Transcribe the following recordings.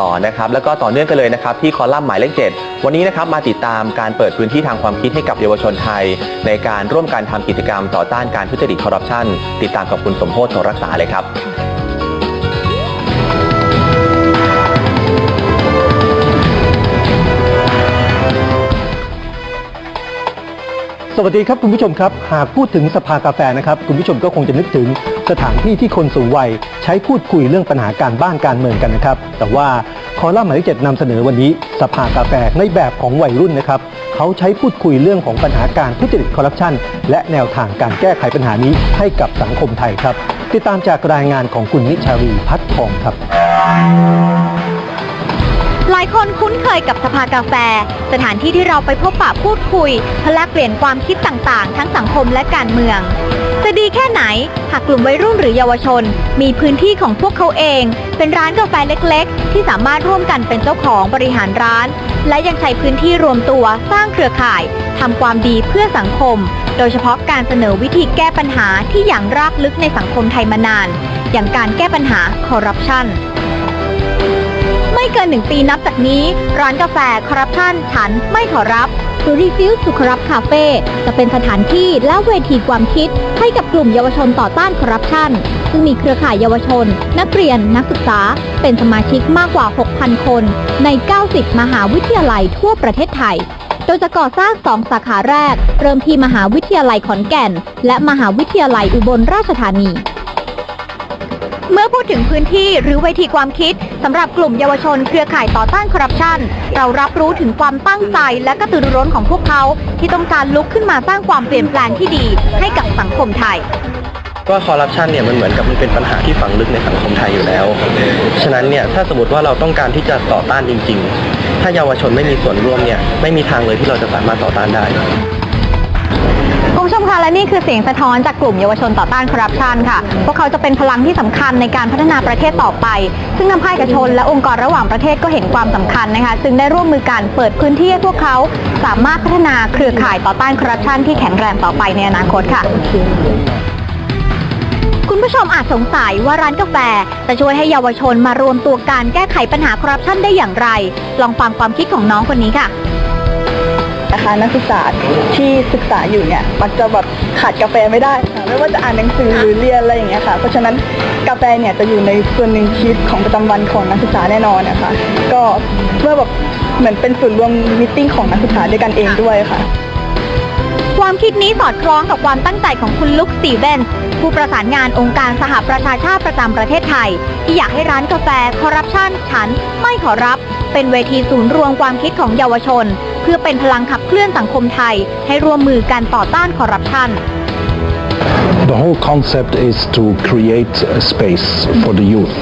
ต่อนะครับแล้วก็ต่อเนื่องกันเลยนะครับที่คอลัมน์หมายเลข 7 วันนี้นะครับมาติดตามการเปิดพื้นที่ทางความคิดให้กับเยาวชนไทย ในการร่วมกันทำกิจกรรมต่อต้านการทุจริตคอร์รัปชันติดตามกับคุณสมโพศโสรักษาเลยครับ สวัสดีครับคุณผู้ชมครับ หากพูดถึงสภากาแฟนะครับ คุณผู้ชมก็คงจะนึกถึงสถานที่ที่คนสูงวัย ใช้พูดคุยเรื่องปัญหาการบ้านการเมืองกันนะครับ แต่ว่าคอลัมน์หมายเลขเจ็ดนำเสนอวันนี้ สภากาแฟในแบบของวัยรุ่นนะครับเขาใช้พูดคุยเรื่องของปัญหาการทุจริตคอร์รัปชันและแนวทางการแก้ไขปัญหานี้ให้กับสังคมไทยครับ ติดตามจากรายงานของคุณนิชารีพัฒทองครับ หลายคนคุ้นเคยกับสภากาแฟ สถานที่ที่เราไปพบปะพูดคุยเพื่อแลกเปลี่ยนความคิดต่างๆ ทั้งสังคมและการเมือง จะดีแค่ไหน หากกลุ่มวัยรุ่นหรือเยาวชน มีพื้นที่ของพวกเขาเอง เป็นร้านกาแฟเล็กๆ ที่สามารถร่วมกันเป็นเจ้าของบริหารร้าน และยังใช้พื้นที่รวมตัวสร้างเครือข่ายทำความดีเพื่อสังคม โดยเฉพาะการเสนอวิธีแก้ปัญหาที่อย่างรากลึกในสังคมไทยมานาน อย่างการแก้ปัญหาคอร์รัปชัน ไม่เกินหนึ่งปีนับจากนี้ ร้านกาแฟคอร์รัปชันฉันไม่ขอรับหรือ Refuse to Corrupt Cafe จะเป็นสถานที่และเวทีความคิด ให้กับกลุ่มเยาวชนต่อต้านคอร์รัปชันซึ่งมีเครือข่ายเยาวชน นักเรียนนักศึกษา เป็นสมาชิกมากกว่า 6,000 คน ใน 90 มหาวิทยาลัยทั่วประเทศไทยโดยจะก่อสร้างสองสาขาแรก เริ่มที่มหาวิทยาลัยขอนแก่น และมหาวิทยาลัยอุบลราชธานี เมื่อพูดถึงพื้นที่หรือเวทีความคิดสำหรับกลุ่มเยาวชนเครือข่ายต่อต้านคอร์รัปชันเรารับรู้ถึงความตั้งใจและกระตือรือร้นของพวกเขา ที่ต้องการลุกขึ้นมาสร้างความเปลี่ยนแปลงที่ดี ให้กับสังคมไทย ว่าคอร์รัปชันเนี่ยมันเหมือนกับมันเป็นปัญหาที่ฝังลึกในสังคมไทยอยู่แล้ว ฉะนั้นเนี่ยถ้าสมมติว่าเราต้องการที่จะต่อต้านจริง ๆ ถ้าเยาวชนไม่มีส่วนร่วมเนี่ยไม่มีทางเลยที่เราจะสามารถต่อต้านได้ คุณผู้ชมคะและนี่คือเสียงสะท้อนจากกลุ่มเยาวชนต่อต้านคอร์รัปชันค่ะ พวกเขาจะเป็นพลังที่สำคัญในการพัฒนาประเทศต่อไป ซึ่งทำให้เอกชนและองค์กรระหว่างประเทศก็เห็นความสำคัญนะคะ จึงได้ร่วมมือกันเปิดพื้นที่ให้พวกเขาสามารถพัฒนาเครือข่ายต่อต้านคอร์รัปชันที่แข็งแรงต่อไปในอนาคตค่ะคุณผู้ชมอาจสงสัยว่าร้านกาแฟจะช่วยให้เยาวชนมารวมตัวกันแก้ไขปัญหาคอร์รัปชันได้อย่างไร ลองฟังความคิดของน้องคนนี้ค่ะ นะคะนักศึกษาที่ศึกษาอยู่เนี่ยมักจะแบบขาดกาแฟไม่ได้ค่ะไม่ว่าจะอ่านหนังสือหรือเรียนอะไรอย่างเงี้ยค่ะเพราะฉะนั้นกาแฟเนี่ยจะอยู่ในส่วนหนึ่งชีวิตของประจำวันของนักศึกษาแน่นอนนะคะก็เพื่อแบบเหมือนเป็นศูนย์รวมมิ팅ของนักศึกษาด้วยกันเองด้วยค่ะ ความคิดนี้สอดคล้องกับความตั้งใจของคุณลุคสตีเวนส์ผู้ประสานงานองค์การสหประชาชาติประจำประเทศไทย ที่อยากให้ร้านกาแฟคอร์รัปชันฉันไม่ขอรับ เป็นเวทีศูนย์รวมความคิดของเยาวชน เพื่อเป็นพลังขับเคลื่อนสังคมไทย ให้ร่วมมือกันต่อต้านคอร์รัปชัน The whole concept is to create a space for the youth.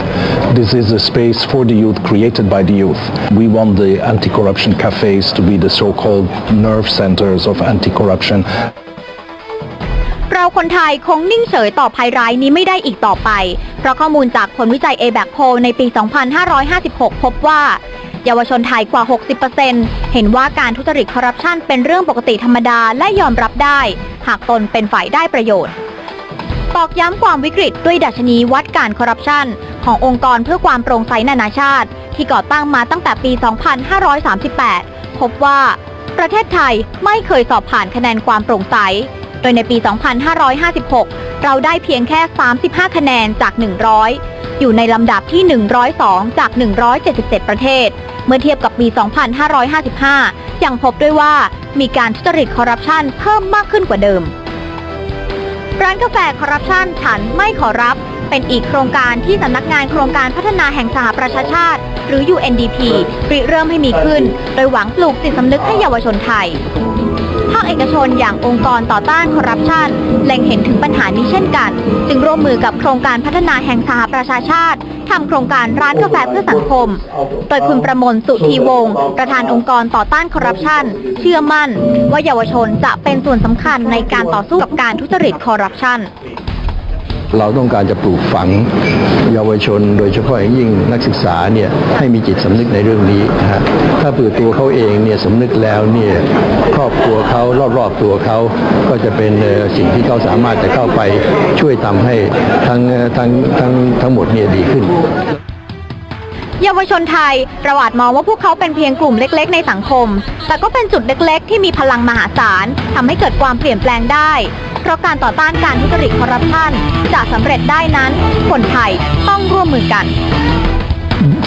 This is a space for the youth created by the youth. We want the anti-corruption cafes to be the so-called nerve centers of anti-corruption เราคนไทยคงนิ่งเฉยต่อภัยร้ายนี้ไม่ได้อีกต่อไป เพราะข้อมูลจากผลวิจัย ABAC Poll ในปี 2556 พบว่า เยาวชนไทยกว่า 60%เห็นว่าการทุจริตคอร์รัปชันเป็นเรื่องปกติธรรมดาและยอมรับได้ หากตนเป็นฝ่ายได้ประโยชน์ตอกย้ำความวิกฤตด้วยดัชนีวัดการคอร์รัปชันขององค์กรเพื่อความโปร่งใสนานาชาติ ที่ก่อตั้งมาตั้งแต่ปี 2538 พบว่า ประเทศไทยไม่เคยสอบผ่านคะแนนความโปร่งใส โดยในปี 2556 เราได้เพียงแค่ 35 คะแนนจาก 100 อยู่ในลำดับที่ 102 จาก 177 ประเทศ เมื่อเทียบกับปี 2555 ยังพบด้วยว่ามีการทุจริตคอร์รัปชันเพิ่มมากขึ้นกว่าเดิม ร้านกาแฟคอร์รัปชันฉันไม่ขอรับ เป็นอีกโครงการที่สำนักงานโครงการพัฒนาแห่งสหประชาชาติ หรือ UNDP ริเริ่มให้มีขึ้น โดยหวังปลูกจิตสำนึกให้เยาวชนไทยภาคเอกชนอย่างองค์กรต่อต้านคอร์รัปชันเล็งเห็นถึงปัญหานี้เช่นกัน จึงร่วมมือกับโครงการพัฒนาแห่งสหประชาชาติ ทำโครงการร้านกาแฟเพื่อสังคม โดยคุณประมลสุธีวงศ์ประธานองค์กรต่อต้านคอร์รัปชันเชื่อมั่น ว่าเยาวชนจะเป็นส่วนสำคัญในการต่อสู้กับการทุจริตคอร์รัปชัน เราต้องการจะปลูกฝังเยาวชน โดยเฉพาะอย่างยิ่งนักศึกษาเนี่ยให้มีจิตสำนึกในเรื่องนี้นะฮะถ้าเปิดตัวเขาเองเนี่ยสำนึกแล้วเนี่ยครอบครัวเขารอบๆตัวเขาก็จะเป็นสิ่งที่เขาสามารถจะเข้าไปช่วยทำให้ทั้งทั้งทั้งทั้งหมดเนี่ยดีขึ้น เยาวชนไทยประวัติมองว่าพวกเขาเป็นเพียงกลุ่มเล็ก ๆ ในสังคม แต่ก็เป็นจุดเล็ก ๆ ที่มีพลังมหาศาลทำให้เกิดความเปลี่ยนแปลงได้ เพราะการต่อต้านการทุจริตคอร์รัปชันจะสำเร็จได้นั้น คนไทยต้องร่วมมือกัน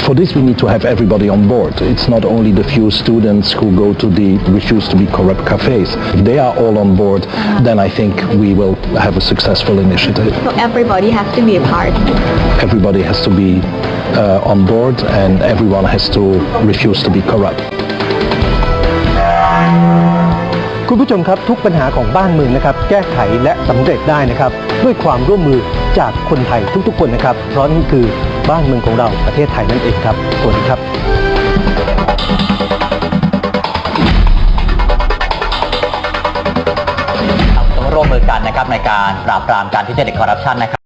For this, we need to have everybody on board. It's not only the few students who go to the refuse to be corrupt cafes. If they are all on board, then I think we will have a successful initiative. so everybody has to be a part Everybody has to be uh, on board and everyone has to refuse to be corrupt. คุณผู้ชมครับทุกปัญหาของบ้านเมืองนะครับ แก้ไขและสำเร็จได้นะครับ ด้วยความร่วมมือจากคนไทยทุกๆคนนะครับ เพราะนี่คือ บ้านเมืองของเราประเทศไทยนั่นเองครับสวัสดีครับร่วมมือกันนะครับในการปราบปรามการทุจริตคอร์รัปชันนะครับ